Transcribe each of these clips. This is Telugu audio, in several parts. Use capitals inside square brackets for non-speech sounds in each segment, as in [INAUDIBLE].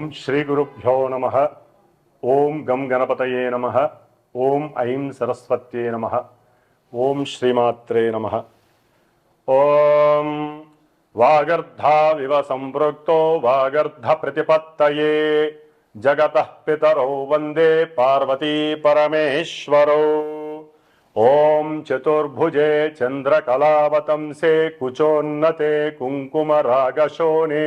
ఓం శ్రీ గురుభ్యో నమ ఓం గం గణపతయే నమ ఓం ఐం సరస్వత్యే నమ ఓం శ్రీమాత్రే నమ ఓం వాగర్ధావివ సంపృక్తో వాగర్ధ ప్రతిపత్తయే జగత పితరౌ వందే పార్వతీ పరమేశ్వరౌ ఓం చతుర్భుజే చంద్రకళావతంసే కుచోన్నతే కుంకుమరాగశోనే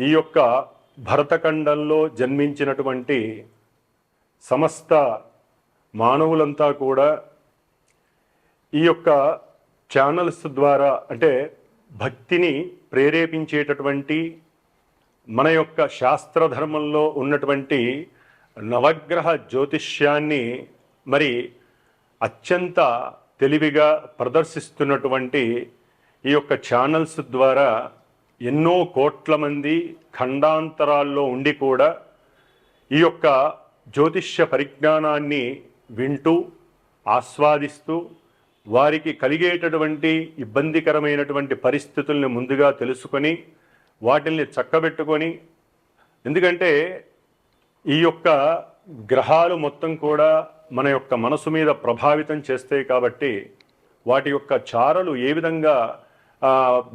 ఈ యొక్క భరతఖండంలో జన్మించినటువంటి సమస్త మానవులంతా కూడా ఈ యొక్క ఛానల్స్ ద్వారా అంటే భక్తిని ప్రేరేపించేటటువంటి మన యొక్క శాస్త్రధర్మంలో ఉన్నటువంటి నవగ్రహ జ్యోతిష్యాన్ని మరి అత్యంత తెలివిగా ప్రదర్శిస్తున్నటువంటి ఈ యొక్క ఛానల్స్ ద్వారా ఎన్నో కోట్ల మంది ఖండాంతరాల్లో ఉండి కూడా ఈ యొక్క జ్యోతిష్య పరిజ్ఞానాన్ని వింటూ ఆస్వాదిస్తూ వారికి కలిగేటటువంటి ఇబ్బందికరమైనటువంటి పరిస్థితుల్ని ముందుగా తెలుసుకొని వాటిల్ని చక్కబెట్టుకొని ఎందుకంటే ఈ యొక్క గ్రహాలు మొత్తం కూడా మన యొక్క మనసు మీద ప్రభావితం చేస్తాయి కాబట్టి వాటి యొక్క చారలు ఏ విధంగా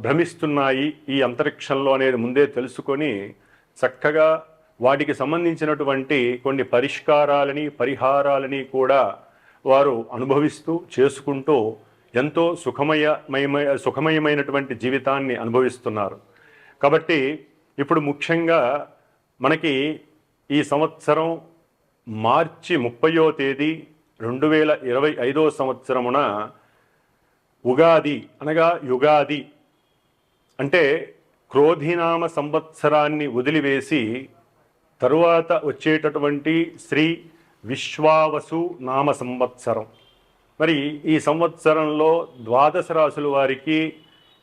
భ్రమిస్తున్నాయి ఈ అంతరిక్షంలో అనేది ముందే తెలుసుకొని చక్కగా వాటికి సంబంధించినటువంటి కొన్ని పరిష్కారాలని పరిహారాలని కూడా వారు అనుభవిస్తూ చేసుకుంటూ ఎంతో సుఖమయమయ సుఖమయమైనటువంటి జీవితాన్ని అనుభవిస్తున్నారు. కాబట్టి ఇప్పుడు ముఖ్యంగా మనకి ఈ సంవత్సరం మార్చి ముప్పయో తేదీ రెండు వేల ఇరవై ఐదో సంవత్సరమున ఉగాది అనగా యుగాది. అంటే క్రోధినామ సంవత్సరాన్ని వదిలివేసి తరువాత వచ్చేటటువంటి శ్రీ విశ్వావసు నామ సంవత్సరం. మరి ఈ సంవత్సరంలో ద్వాదశ రాశుల వారికి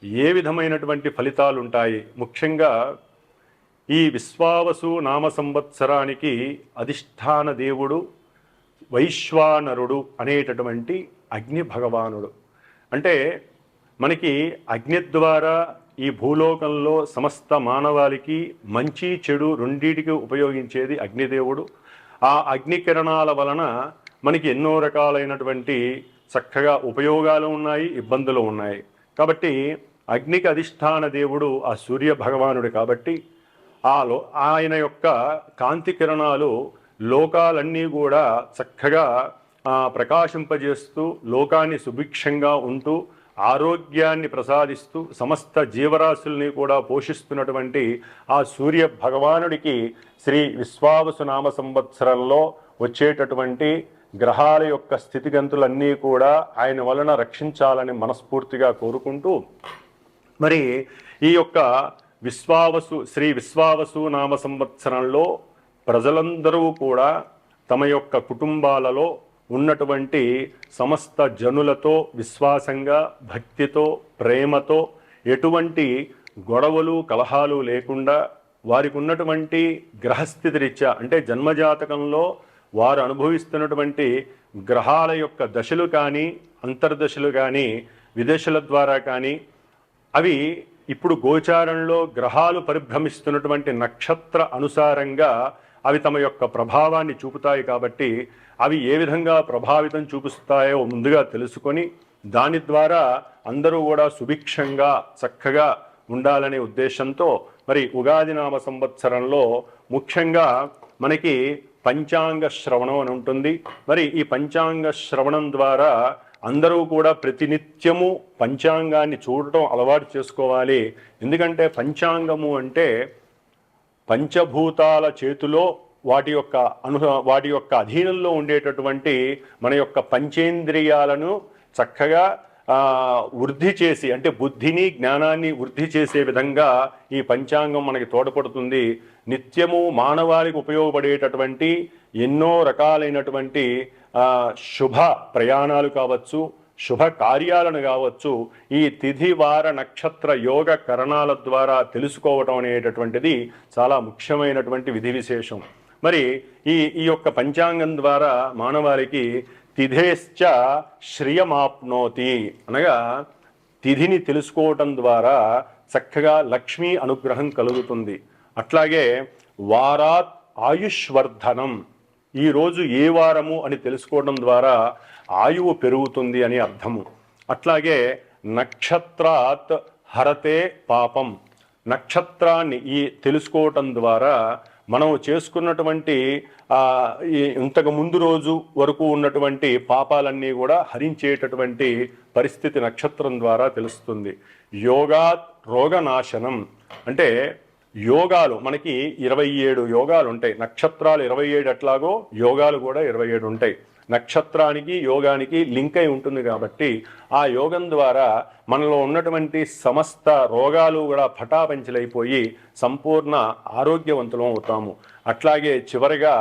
ఏ విధమైనటువంటి ఫలితాలు ఉంటాయి ముఖ్యంగా ఈ విశ్వావసు నామ సంవత్సరానికి అధిష్టాన దేవుడు వైశ్వానరుడు అనేటటువంటి అగ్ని భగవానుడు. అంటే మనకి అగ్ని ద్వారా ఈ భూలోకంలో సమస్త మానవాళికి మంచి చెడు రెండింటికి ఉపయోగించేది అగ్నిదేవుడు. ఆ అగ్ని కిరణాల వలన మనకి ఎన్నో రకాలైనటువంటి చక్కగా ఉపయోగాలు ఉన్నాయి ఇబ్బందులు ఉన్నాయి. కాబట్టి అగ్నికి అధిష్టాన దేవుడు ఆ సూర్య భగవానుడు కాబట్టి ఆ లో ఆయన యొక్క కాంతి కిరణాలు లోకాలన్నీ కూడా చక్కగా ప్రకాశింపజేస్తూ లోకాన్ని సుభిక్షంగా ఉంటూ ఆరోగ్యాన్ని ప్రసాదిస్తూ సమస్త జీవరాశుల్ని కూడా పోషిస్తున్నటువంటి ఆ సూర్య భగవానుడికి శ్రీ విశ్వావసు నామ సంవత్సరంలో వచ్చేటటువంటి గ్రహాల యొక్క స్థితిగంతులన్నీ కూడా ఆయన వలన రక్షించాలని మనస్ఫూర్తిగా కోరుకుంటూ మరి ఈ యొక్క విశ్వావసు శ్రీ విశ్వావసు నామ సంవత్సరంలో ప్రజలందరూ కూడా తమ యొక్క కుటుంబాలలో ఉన్నటువంటి సమస్త జనులతో విశ్వాసంగా భక్తితో ప్రేమతో ఎటువంటి గొడవలు కలహాలు లేకుండా వారికి ఉన్నటువంటి గ్రహస్థితి రీత్యా అంటే జన్మజాతకంలో వారు అనుభవిస్తున్నటువంటి గ్రహాల యొక్క దశలు కానీ అంతర్దశలు కానీ విదేశాల ద్వారా కానీ అవి ఇప్పుడు గోచారంలో గ్రహాలు పరిభ్రమిస్తున్నటువంటి నక్షత్ర అనుసారంగా అవి తమ యొక్క ప్రభావాన్ని చూపుతాయి కాబట్టి అవి ఏ విధంగా ప్రభావితం చూపిస్తాయో ముందుగా తెలుసుకొని దాని ద్వారా అందరూ కూడా సుభిక్షంగా చక్కగా ఉండాలనే ఉద్దేశంతో మరి ఉగాది నామ సంవత్సరంలో ముఖ్యంగా మనకి పంచాంగ శ్రవణం అని ఉంటుంది. మరి ఈ పంచాంగ శ్రవణం ద్వారా అందరూ కూడా ప్రతినిత్యము పంచాంగాన్ని చూడటం అలవాటు చేసుకోవాలి. ఎందుకంటే పంచాంగము అంటే పంచభూతాల చేతిలో వాటి యొక్క అను వాటి యొక్క అధీనంలో ఉండేటటువంటి మన యొక్క పంచేంద్రియాలను చక్కగా వృద్ధి చేసి అంటే బుద్ధిని జ్ఞానాన్ని వృద్ధి చేసే విధంగా ఈ పంచాంగం మనకి తోడ్పడుతుంది. నిత్యము మానవాళికి ఉపయోగపడేటటువంటి ఎన్నో రకాలైనటువంటి శుభ ప్రయాణాలు కావచ్చు శుభ కార్యాలను కావచ్చు ఈ తిథి వార నక్షత్ర యోగ కరణాల ద్వారా తెలుసుకోవటం అనేటటువంటిది చాలా ముఖ్యమైనటువంటి విధి విశేషం. మరి ఈ ఈ యొక్క పంచాంగం ద్వారా మానవాళికి తిథేశ్చ శ్రియమాప్నోతి అనగా తిథిని తెలుసుకోవటం ద్వారా చక్కగా లక్ష్మీ అనుగ్రహం కలుగుతుంది. అట్లాగే వారాత్ ఆయుష్వర్ధనం ఈ రోజు ఏ వారము అని తెలుసుకోవడం ద్వారా ఆయువు పెరుగుతుంది అని అర్థము. అట్లాగే నక్షత్రాత్ హరతే పాపం. నక్షత్రాన్ని ఈ తెలుసుకోవటం ద్వారా మనం చేసుకున్నటువంటి ఈ ఇంతకు ముందు రోజు వరకు ఉన్నటువంటి పాపాలన్నీ కూడా హరించేటటువంటి పరిస్థితి నక్షత్రం ద్వారా తెలుస్తుంది. యోగా రోగనాశనం. అంటే యోగాలు మనకి ఇరవై ఏడు యోగాలు ఉంటాయి. నక్షత్రాలు ఇరవై ఏడు ఎట్లాగో యోగాలు కూడా ఇరవై ఏడు ఉంటాయి. నక్షత్రానికి యోగానికి లింక్ అయి ఉంటుంది కాబట్టి ఆ యోగం ద్వారా మనలో ఉన్నటువంటి సమస్త రోగాలు కూడా పటాపంచలైపోయి సంపూర్ణ ఆరోగ్యవంతులం అవుతాము. అట్లాగే చివరిగా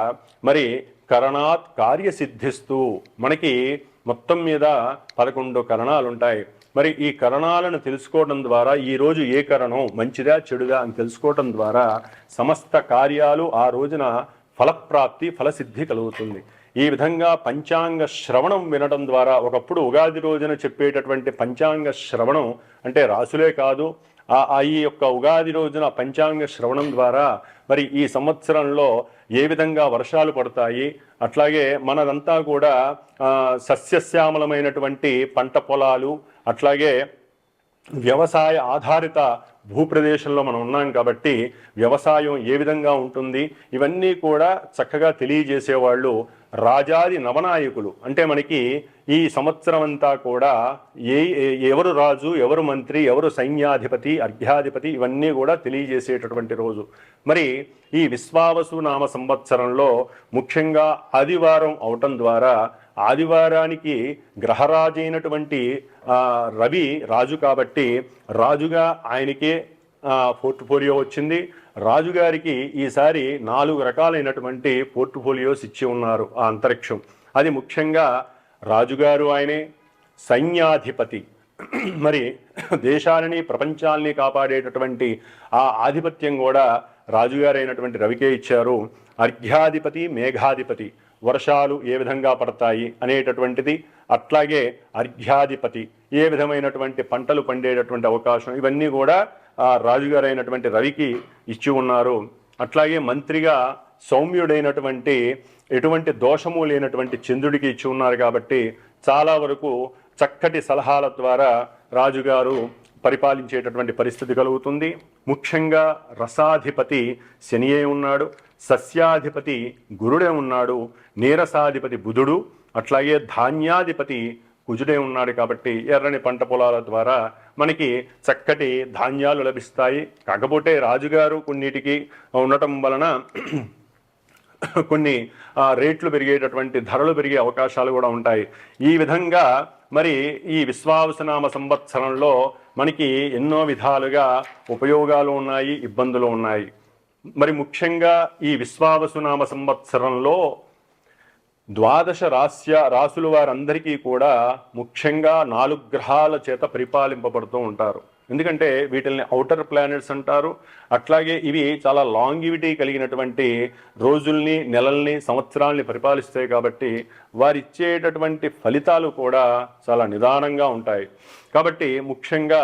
మరి కరణాత్ కార్యసిద్ధిస్తూ మనకి మొత్తం మీద పదకొండు కరణాలు ఉంటాయి మరి ఈ కరణాలను తెలుసుకోవడం ద్వారా ఈరోజు ఏ కరణం మంచిదా చెడుదా అని తెలుసుకోవడం ద్వారా సమస్త కార్యాలు ఆ రోజున ఫలప్రాప్తి ఫలసిద్ధి కలుగుతుంది. ఈ విధంగా పంచాంగ శ్రవణం వినడం ద్వారా ఒకప్పుడు ఉగాది రోజున చెప్పేటటువంటి పంచాంగ శ్రవణం అంటే రాసులే కాదు ఆ ఈ యొక్క ఉగాది రోజున పంచాంగ శ్రవణం ద్వారా మరి ఈ సంవత్సరంలో ఏ విధంగా వర్షాలు పడతాయి అట్లాగే మనదంతా కూడా సస్యశ్యామలమైనటువంటి పంట పొలాలు అట్లాగే వ్యవసాయ ఆధారిత భూప్రదేశంలో మనం ఉన్నాం కాబట్టి వ్యవసాయం ఏ విధంగా ఉంటుంది ఇవన్నీ కూడా చక్కగా తెలియజేసేవాళ్ళు రాజాది నవనాయకులు. అంటే మనకి ఈ సంవత్సరం అంతా కూడా ఏ ఏ- ఎవరు రాజు ఎవరు మంత్రి ఎవరు సైన్యాధిపతి అర్ఘ్యాధిపతి ఇవన్నీ కూడా తెలియజేసేటటువంటి రోజు. మరి ఈ విశ్వావసు నామ సంవత్సరంలో ముఖ్యంగా ఆదివారం అవటం ద్వారా ఆదివారానికి గ్రహరాజు అయినటువంటి రవి రాజు కాబట్టి రాజుగా ఆయనకే పోర్ట్ఫోలియో వచ్చింది. రాజుగారికి ఈసారి నాలుగు రకాలైనటువంటి పోర్ట్ఫోలియోస్ ఇచ్చి ఉన్నారు ఆ అంతరిక్షం. అది ముఖ్యంగా రాజుగారు ఆయనే సైన్యాధిపతి. మరి దేశాలని ప్రపంచాలని కాపాడేటటువంటి ఆ ఆధిపత్యం కూడా రాజుగారైనటువంటి రవికే ఇచ్చారు. అర్ఘ్యాధిపతి మేఘాధిపతి వర్షాలు ఏ విధంగా పడతాయి అనేటటువంటిది అట్లాగే అర్ఘ్యాధిపతి ఏ విధమైనటువంటి పంటలు పండేటటువంటి అవకాశం ఇవన్నీ కూడా రాజుగారైనటువంటి రవికి ఇచ్చి ఉన్నారు. అట్లాగే మంత్రిగా సౌమ్యుడైనటువంటి ఎటువంటి దోషము లేనటువంటి చంద్రుడికి ఇచ్చి ఉన్నారు కాబట్టి చాలా వరకు చక్కటి సలహాల ద్వారా రాజుగారు పరిపాలించేటటువంటి పరిస్థితి కలుగుతుంది. ముఖ్యంగా రసాధిపతి శనియే ఉన్నాడు సస్యాధిపతి గురుడే ఉన్నాడు నీరసాధిపతి బుధుడు అట్లాగే ధాన్యాధిపతి కుజుడే ఉన్నాడు కాబట్టి ఎర్రని పంట పొలాల ద్వారా మనకి చక్కటి ధాన్యాలు లభిస్తాయి. కాకపోతే రాజుగారు కొన్నిటికి ఉండటం వలన [CLEARS THROAT] కొన్ని రేట్లు పెరిగేటటువంటి ధరలు పెరిగే అవకాశాలు కూడా ఉంటాయి. ఈ విధంగా మరి ఈ విశ్వావసనామ సంవత్సరంలో మనకి ఎన్నో విధాలుగా ఉపయోగాలు ఉన్నాయి ఇబ్బందులు ఉన్నాయి. మరి ముఖ్యంగా ఈ విశ్వావసునామ సంవత్సరంలో ద్వాదశ రాస్య రాసుల వారందరికీ కూడా ముఖ్యంగా నాలుగు గ్రహాల చేత పరిపాలింపబడుతూ ఉంటారు. ఎందుకంటే వీటిల్ని అవుటర్ ప్లానెట్స్ అంటారు. అట్లాగే ఇవి చాలా లాంగివిటీ కలిగినటువంటి రోజుల్ని నెలల్ని సంవత్సరాల్ని పరిపాలిస్తాయి కాబట్టి వారిచ్చేటటువంటి ఫలితాలు కూడా చాలా నిదానంగా ఉంటాయి. కాబట్టి ముఖ్యంగా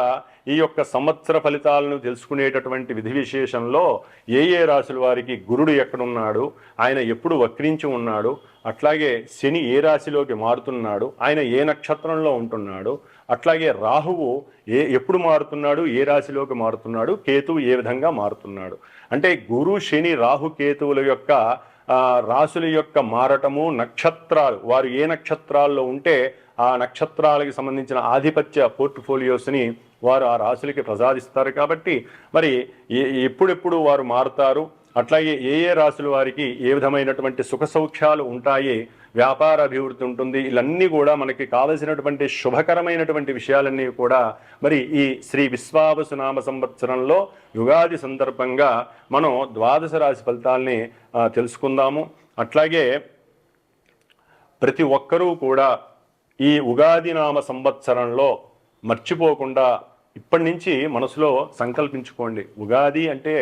ఈ యొక్క సంవత్సర ఫలితాలను తెలుసుకునేటటువంటి విధి విశేషంలో ఏ ఏ రాశుల వారికి గురుడు ఎక్కడున్నాడు ఆయన ఎప్పుడు వక్రించి ఉన్నాడు అట్లాగే శని ఏ రాశిలోకి మారుతున్నాడు ఆయన ఏ నక్షత్రంలో ఉంటున్నాడు అట్లాగే రాహువు ఏ ఎప్పుడు మారుతున్నాడు ఏ రాశిలోకి మారుతున్నాడు కేతువు ఏ విధంగా మారుతున్నాడు. అంటే గురు శని రాహు కేతువుల యొక్క రాశుల యొక్క మారటము నక్షత్రాలు వారు ఏ నక్షత్రాల్లో ఉంటే ఆ నక్షత్రాలకు సంబంధించిన ఆధిపత్య పోర్ట్ఫోలియోస్ని వారు ఆ రాశులకి ప్రసాదిస్తారు కాబట్టి మరి ఏ- ఎప్పుడెప్పుడు వారు మారుతారు? అట్లాగే ఏ ఏ రాశుల వారికి ఏ విధమైనటువంటి సుఖ సౌఖ్యాలు ఉంటాయి? వ్యాపార అభివృద్ధి ఉంటుంది. ఇవన్నీ కూడా మనకి కావలసినటువంటి శుభకరమైనటువంటి విషయాలన్నీ కూడా మరి ఈ శ్రీ విశ్వావసునామ సంవత్సరంలో యుగాది సందర్భంగా మనం ద్వాదశ రాశి ఫలితాల్ని తెలుసుకుందాము. అట్లాగే ప్రతి ఒక్కరూ కూడా ఈ ఉగాది నామ సంవత్సరంలో మర్చిపోకుండా ఇప్పటి నుంచి మనసులో సంకల్పించుకోండి. ఉగాది అంటే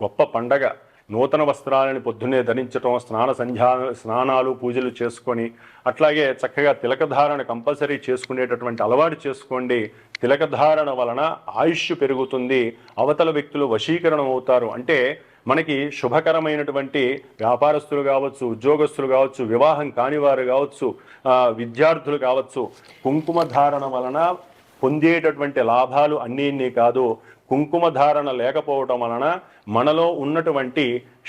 గొప్ప పండగ. నూతన వస్త్రాలని పొద్దున్నే ధరించటం స్నాన సంధ్యా స్నానాలు పూజలు చేసుకొని అట్లాగే చక్కగా తిలకధారణ కంపల్సరీ చేసుకునేటటువంటి అలవాటు చేసుకోండి. తిలకధారణ వలన ఆయుష్ పెరుగుతుంది అవతల వ్యక్తులు వశీకరణం అవుతారు. అంటే మనకి శుభకరమైనటువంటి వ్యాపారస్తులు కావచ్చు ఉద్యోగస్తులు కావచ్చు వివాహం కానివారు కావచ్చు విద్యార్థులు కావచ్చు కుంకుమ ధారణ వలన పొందేటటువంటి లాభాలు అన్నీ ఇన్ని కాదు. కుంకుమ ధారణ లేకపోవటం వలన మనలో ఉన్నటువంటి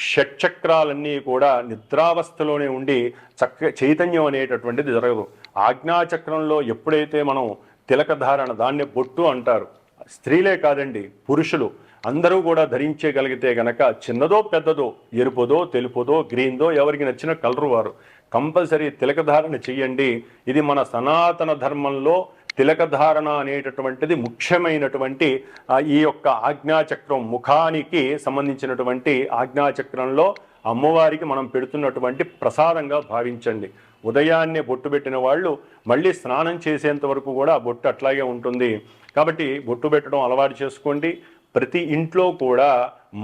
షట్చక్రాలన్నీ కూడా నిద్రావస్థలోనే ఉండి చక్క చైతన్యం అనేటటువంటిది జరగదు. ఆజ్ఞాచక్రంలో ఎప్పుడైతే మనం తిలక ధారణ దాన్ని బొట్టు అంటారు స్త్రీలే కాదండి పురుషులు అందరూ కూడా ధరించగలిగితే గనక చిన్నదో పెద్దదో ఎరుపుదో తెలుపుదో గ్రీన్దో ఎవరికి నచ్చిన కలరు వారు. కంపల్సరీ తిలకధారణ చెయ్యండి. ఇది మన సనాతన ధర్మంలో తిలకధారణ అనేటటువంటిది ముఖ్యమైనటువంటి ఈ యొక్క ఆజ్ఞాచక్రం ముఖానికి సంబంధించినటువంటి ఆజ్ఞాచక్రంలో అమ్మవారికి మనం పెడుతున్నటువంటి ప్రసాదంగా భావించండి. ఉదయాన్నే బొట్టు పెట్టిన వాళ్ళు మళ్ళీ స్నానం చేసేంత వరకు కూడా బొట్టు అట్లాగే ఉంటుంది. కాబట్టి బొట్టు పెట్టడం అలవాటు చేసుకోండి. ప్రతి ఇంట్లో కూడా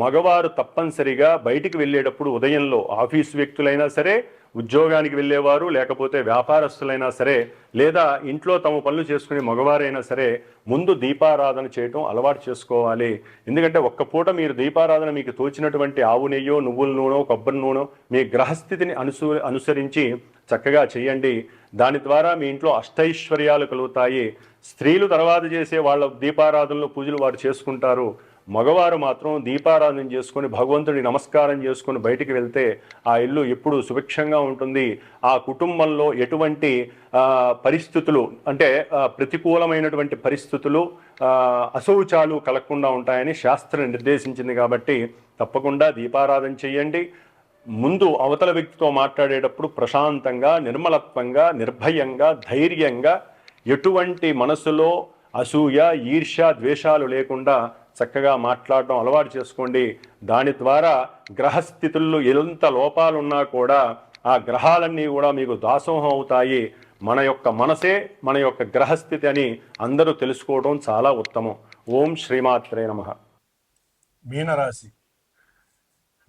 మగవారు తప్పనిసరిగా బయటికి వెళ్ళేటప్పుడు ఉదయంలో ఆఫీస్ వ్యక్తులైనా సరే ఉద్యోగానికి వెళ్ళేవారు లేకపోతే వ్యాపారస్తులైనా సరే లేదా ఇంట్లో తమ పనులు చేసుకునే మగవారైనా సరే ముందు దీపారాధన చేయటం అలవాటు చేసుకోవాలి. ఎందుకంటే ఒక్క పూట మీరు దీపారాధన మీకు తోచినటువంటి ఆవు నెయ్యో నువ్వుల నూనె కొబ్బరి నూనె మీ గ్రహస్థితిని అనుసు అనుసరించి చక్కగా చేయండి. దాని ద్వారా మీ ఇంట్లో అష్టైశ్వర్యాలు కలుగుతాయి. స్త్రీలు తర్వాత చేసే వాళ్ళ దీపారాధనలు పూజలు వారు చేసుకుంటారు. మగవారు మాత్రం దీపారాధన చేసుకొని భగవంతుడి నమస్కారం చేసుకొని బయటికి వెళ్తే ఆ ఇల్లు ఎప్పుడు సుభిక్షంగా ఉంటుంది. ఆ కుటుంబంలో ఎటువంటి పరిస్థితులు అంటే ప్రతికూలమైనటువంటి పరిస్థితులు అశౌచాలు కలగకుండా ఉంటాయని శాస్త్రం నిర్దేశించింది కాబట్టి తప్పకుండా దీపారాధన చేయండి. ముందు అవతల వ్యక్తితో మాట్లాడేటప్పుడు ప్రశాంతంగా నిర్మలత్వంగా నిర్భయంగా ధైర్యంగా ఎటువంటి మనసులో అసూయ ఈర్ష్య ద్వేషాలు లేకుండా చక్కగా మాట్లాడడం అలవాటు చేసుకోండి. దాని ద్వారా గ్రహస్థితుల్లో ఎంత లోపాలున్నా కూడా ఆ గ్రహాలన్నీ కూడా మీకు దాసోహం అవుతాయి. మన యొక్క మనసే మన యొక్క గ్రహస్థితి అని అందరూ తెలుసుకోవడం చాలా ఉత్తమం. ఓం శ్రీమాత్రే నమః. మీనరాశి.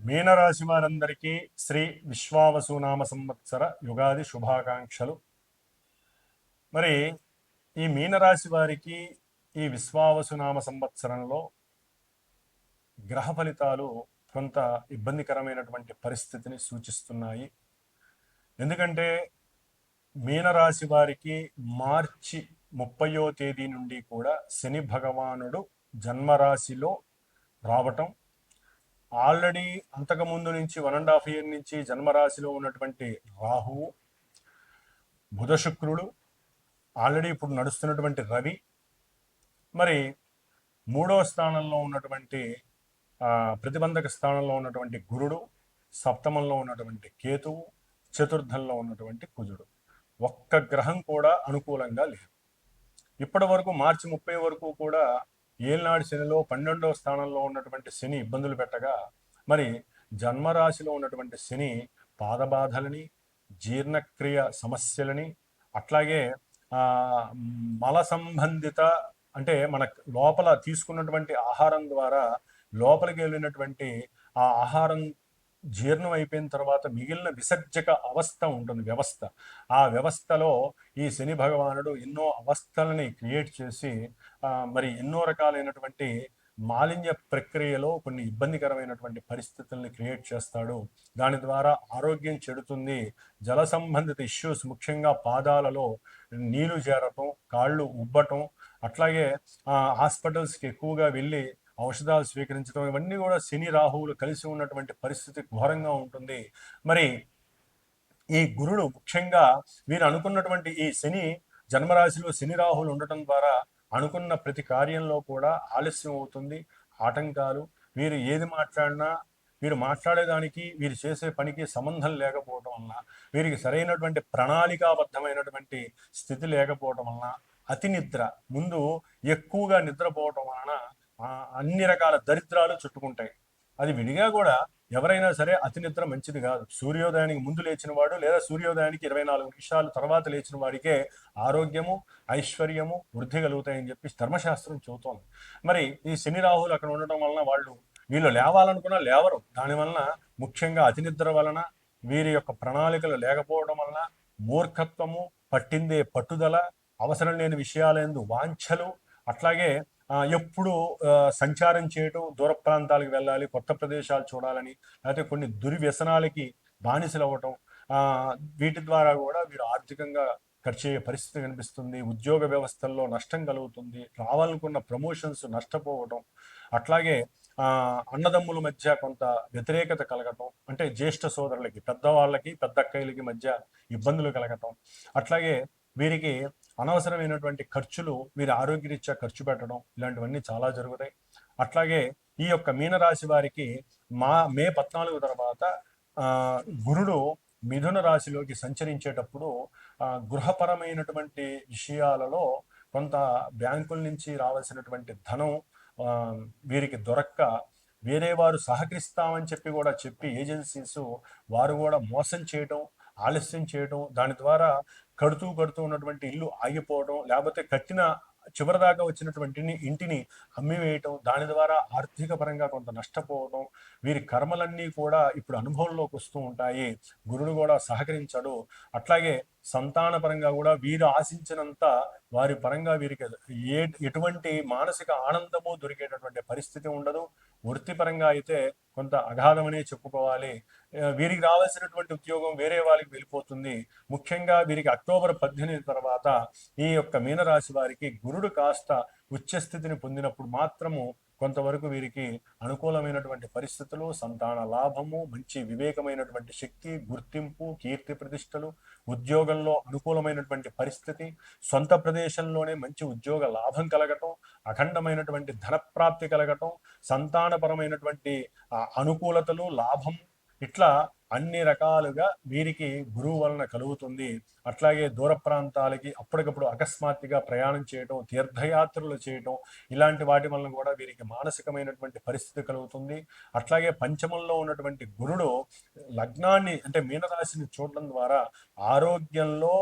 మీనరాశి వారందరికీ శ్రీ విశ్వావసునామ సంవత్సర యుగాది శుభాకాంక్షలు. మరి ఈ మీనరాశి వారికి ఈ విశ్వావసునామ సంవత్సరంలో గ్రహ ఫలితాలు కొంత ఇబ్బందికరమైనటువంటి పరిస్థితిని సూచిస్తున్నాయి. ఎందుకంటే మీనరాశి వారికి మార్చి ముప్పయో తేదీ నుండి కూడా శని భగవానుడు జన్మరాశిలో రావటం ఆల్రెడీ అంతకుముందు నుంచి వన్ అండ్ హాఫ్ ఇయర్ నుంచి జన్మరాశిలో ఉన్నటువంటి రాహువు బుధ శుక్రుడు ఆల్రెడీ ఇప్పుడు నడుస్తున్నటువంటి రవి మరి మూడవ స్థానంలో ఉన్నటువంటి ఆ, ప్రతిబంధక స్థానంలో ఉన్నటువంటి గురుడు సప్తమంలో ఉన్నటువంటి కేతువు చతుర్థంలో ఉన్నటువంటి కుజుడు. ఒక్క గ్రహం కూడా అనుకూలంగా లేదు. ఇప్పటి వరకు మార్చి ముప్పై వరకు కూడా ఏలినాడు శనిలో పన్నెండవ స్థానంలో ఉన్నటువంటి శని ఇబ్బందులు పెట్టగా మరి జన్మరాశిలో ఉన్నటువంటి శని పాదబాధలని జీర్ణక్రియ సమస్యలని అట్లాగే ఆ మల సంబంధిత అంటే మన లోపల తీసుకున్నటువంటి ఆహారం ద్వారా లోపలికి వెళ్ళినటువంటి ఆ ఆహారం జీర్ణం అయిపోయిన తర్వాత మిగిలిన విసర్జక అవస్థ ఉంటుంది వ్యవస్థ. ఆ వ్యవస్థలో ఈ శని భగవానుడు ఎన్నో అవస్థలని క్రియేట్ చేసి మరి ఎన్నో రకాలైనటువంటి మాలిన్య ప్రక్రియలో కొన్ని ఇబ్బందికరమైనటువంటి పరిస్థితుల్ని క్రియేట్ చేస్తాడు. దాని ద్వారా ఆరోగ్యం చెడుతుంది. జల సంబంధిత ఇష్యూస్ ముఖ్యంగా పాదాలలో నీళ్ళు చేరటం కాళ్ళు ఉబ్బటం అట్లాగే హాస్పిటల్స్కి ఎక్కువగా వెళ్ళి ఔషధాలు స్వీకరించడం ఇవన్నీ కూడా శని రాహువులు కలిసి ఉన్నటువంటి పరిస్థితి ఘోరంగా ఉంటుంది. మరి ఈ గురుడు ముఖ్యంగా వీరు అనుకున్నటువంటి ఈ శని జన్మరాశిలో శని రాహువులు ఉండటం ద్వారా అనుకున్న ప్రతి కార్యంలో కూడా ఆలస్యం అవుతుంది ఆటంకాలు. వీరు ఏది మాట్లాడినా వీరు మాట్లాడేదానికి వీరు చేసే పనికి సంబంధం లేకపోవటం వలన వీరికి సరైనటువంటి ప్రణాళికాబద్ధమైనటువంటి స్థితి లేకపోవటం వలన అతి నిద్ర. ముందు ఎక్కువగా నిద్రపోవటం వలన అన్ని రకాల దరిద్రాలు చుట్టుకుంటాయి. అది విడిగా కూడా ఎవరైనా సరే అతి నిద్ర మంచిది కాదు. సూర్యోదయానికి ముందు లేచిన వాడు లేదా సూర్యోదయానికి ఇరవై నాలుగు నిమిషాలు తర్వాత లేచిన వాడికే ఆరోగ్యము ఐశ్వర్యము వృద్ధి కలుగుతాయని చెప్పి ధర్మశాస్త్రం చెబుతోంది. మరి ఈ శని రాహులు అక్కడ ఉండటం వలన వాళ్ళు వీళ్ళు లేవాలనుకున్నా లేవరు. దానివలన ముఖ్యంగా అతి నిద్ర వలన వీరి యొక్క ప్రణాళికలు లేకపోవడం వలన మూర్ఖత్వము పట్టిందే పట్టుదల అవసరం లేని విషయాలందు వాంఛలు అట్లాగే ఎప్పుడు సంచారం చేయటం దూర ప్రాంతాలకు వెళ్ళాలి కొత్త ప్రదేశాలు చూడాలని లేకపోతే కొన్ని దుర్వ్యసనాలకి బానిసలు అవ్వటం వీటి ద్వారా కూడా వీరు ఆర్థికంగా ఖర్చు అయ్యే పరిస్థితి కనిపిస్తుంది. ఉద్యోగ వ్యవస్థల్లో నష్టం కలుగుతుంది. రావాలనుకున్న ప్రమోషన్స్ నష్టపోవటం అట్లాగే అన్నదమ్ముల మధ్య కొంత వ్యతిరేకత కలగటం అంటే జ్యేష్ఠ సోదరులకి పెద్దవాళ్ళకి పెద్ద అక్కయ్యలకి మధ్య ఇబ్బందులు కలగటం అట్లాగే వీరికి అనవసరమైనటువంటి ఖర్చులు వీరి ఆరోగ్యరీత్యా ఖర్చు పెట్టడం ఇలాంటివన్నీ చాలా జరుగుతాయి. అట్లాగే ఈ యొక్క మీనరాశి వారికి మా మే పద్నాలుగు తర్వాత గురుడు మిథున రాశిలోకి సంచరించేటప్పుడు గృహపరమైనటువంటి విషయాలలో కొంత బ్యాంకుల నుంచి రావాల్సినటువంటి ధనం వీరికి దొరక్క వేరే వారు సహకరిస్తామని చెప్పి కూడా చెప్పి ఏజెన్సీస్ వారు కూడా మోసం చేయటం ఆలస్యం చేయటం దాని ద్వారా కడుతూ కడుతూ ఉన్నటువంటి ఇల్లు ఆగిపోవడం లేకపోతే కట్టిన చివరిదాకా వచ్చినటువంటి ఇంటిని అమ్మివేయటం దాని ద్వారా ఆర్థిక పరంగా కొంత నష్టపోవడం వీరి కర్మలన్నీ కూడా ఇప్పుడు అనుభవంలోకి వస్తూ ఉంటాయి. గురుడు కూడా సహకరించడు. అట్లాగే సంతాన పరంగా కూడా వీరు ఆశించినంత వారి పరంగా వీరికి ఏ ఎటువంటి మానసిక ఆనందము దొరికేటటువంటి పరిస్థితి ఉండదు. వృత్తిపరంగా అయితే కొంత అగాధమనే చెప్పుకోవాలి. వీరికి రావాల్సినటువంటి ఉద్యోగం వేరే వాళ్ళకి వెళ్ళిపోతుంది. ముఖ్యంగా వీరికి అక్టోబర్ పద్దెనిమిది తర్వాత ఈ యొక్క మీనరాశి వారికి గురుడు కాస్త ఉచ్చస్థితిని పొందినప్పుడు మాత్రము కొంతవరకు వీరికి అనుకూలమైనటువంటి పరిస్థితులు సంతాన లాభము మంచి వివేకమైనటువంటి శక్తి గుర్తింపు కీర్తి ప్రతిష్టలు ఉద్యోగంలో అనుకూలమైనటువంటి పరిస్థితి సొంత ప్రదేశంలోనే మంచి ఉద్యోగ లాభం కలగటం అఖండమైనటువంటి ధనప్రాప్తి కలగటం సంతానపరమైనటువంటి అనుకూలతలు లాభం ఇట్లా అన్ని రకాలుగా వీరికి గురువు వలన కలుగుతుంది. అట్లాగే దూర ప్రాంతాలకి అప్పటికప్పుడు అకస్మాత్తుగా ప్రయాణం చేయటం తీర్థయాత్రలు చేయటం ఇలాంటి వాటి వలన కూడా వీరికి మానసికమైనటువంటి పరిస్థితి కలుగుతుంది. అట్లాగే పంచమంలో ఉన్నటువంటి గురుడు లగ్నాన్ని అంటే మీనరాశిని చూడడం ద్వారా ఆరోగ్యంలో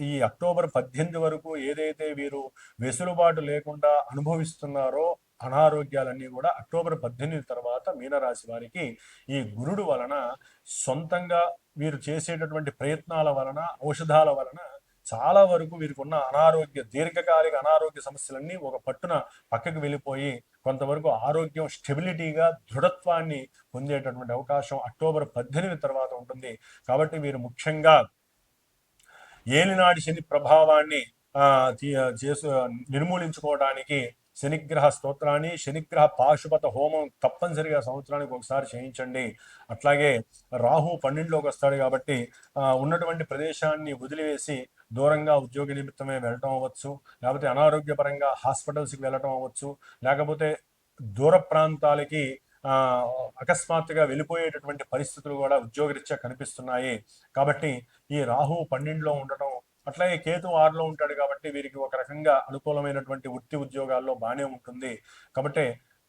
ఈ అక్టోబర్ పద్దెనిమిది వరకు ఏదైతే వీరు వెసులుబాటు లేకుండా అనుభవిస్తున్నారో అనారోగ్యాలన్నీ కూడా అక్టోబర్ పద్దెనిమిది తర్వాత మీనరాశి వారికి ఈ గురుడు వలన సొంతంగా వీరు చేసేటటువంటి ప్రయత్నాల వలన ఔషధాల వలన చాలా వరకు వీరికి ఉన్న అనారోగ్య దీర్ఘకాలిక అనారోగ్య సమస్యలన్నీ ఒక పట్టున పక్కకు వెళ్ళిపోయి కొంతవరకు ఆరోగ్యం స్టెబిలిటీగా దృఢత్వాన్ని పొందేటటువంటి అవకాశం అక్టోబర్ పద్దెనిమిది తర్వాత ఉంటుంది. కాబట్టి వీరు ముఖ్యంగా ఏలినాటి శని ప్రభావాన్ని చేసు నిర్మూలించుకోవడానికి శనిగ్రహ స్తోత్రాన్ని శనిగ్రహ పాశుపత హోమం తప్పనిసరిగా సంవత్సరానికి ఒకసారి చేయించండి. అట్లాగే రాహు పన్నెండులోకి వస్తాడు కాబట్టి ఉన్నటువంటి ప్రదేశాన్ని వదిలివేసి దూరంగా ఉద్యోగ నిమిత్తమే వెళ్ళటం అవ్వచ్చు లేకపోతే అనారోగ్యపరంగా హాస్పిటల్స్కి వెళ్ళటం అవ్వచ్చు లేకపోతే దూర ప్రాంతాలకి అకస్మాత్తుగా వెళ్ళిపోయేటటువంటి పరిస్థితులు కూడా ఉద్యోగరీత్యా కనిపిస్తున్నాయి. కాబట్టి ఈ రాహు పన్నెండులో ఉండటం అట్లాగే కేతు ఆరులో ఉంటాడు కాబట్టి వీరికి ఒక రకంగా అనుకూలమైనటువంటి వృత్తి ఉద్యోగాల్లో బాగానే ఉంటుంది. కాబట్టి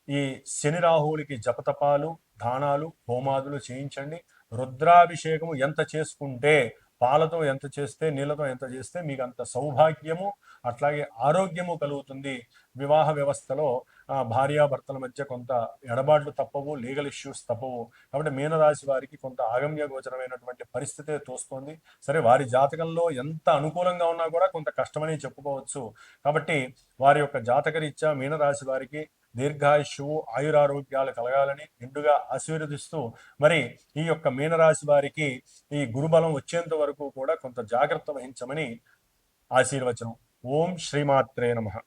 ఈ శని రాహువులకి జపతపాలు దానాలు హోమాదులు చేయించండి. రుద్రాభిషేకము ఎంత చేసుకుంటే పాలతో ఎంత చేస్తే నీళ్ళతో ఎంత చేస్తే మీకు అంత సౌభాగ్యము అట్లాగే ఆరోగ్యము కలుగుతుంది. వివాహ వ్యవస్థలో భార్యాభర్తల మధ్య కొంత ఎడబాట్లు తప్పవు లీగల్ ఇష్యూస్ తప్పవు. కాబట్టి మీనరాశి వారికి కొంత ఆగమ్య గోచరమైనటువంటి పరిస్థితే తోస్తోంది. సరే వారి జాతకంలో ఎంత అనుకూలంగా ఉన్నా కూడా కొంత కష్టమని చెప్పుకోవచ్చు. కాబట్టి వారి యొక్క జాతకరీత్యా మీనరాశి వారికి దీర్ఘాయుష్యువు ఆయురారోగ్యాలు కలగాలని నిండుగా ఆశీర్వదిస్తూ మరి ఈ యొక్క మీనరాశి వారికి ఈ గురుబలం వచ్చేంత వరకు కూడా కొంత జాగ్రత్త వహించమని ఆశీర్వచనం. ఓం శ్రీమాత్రే నమః.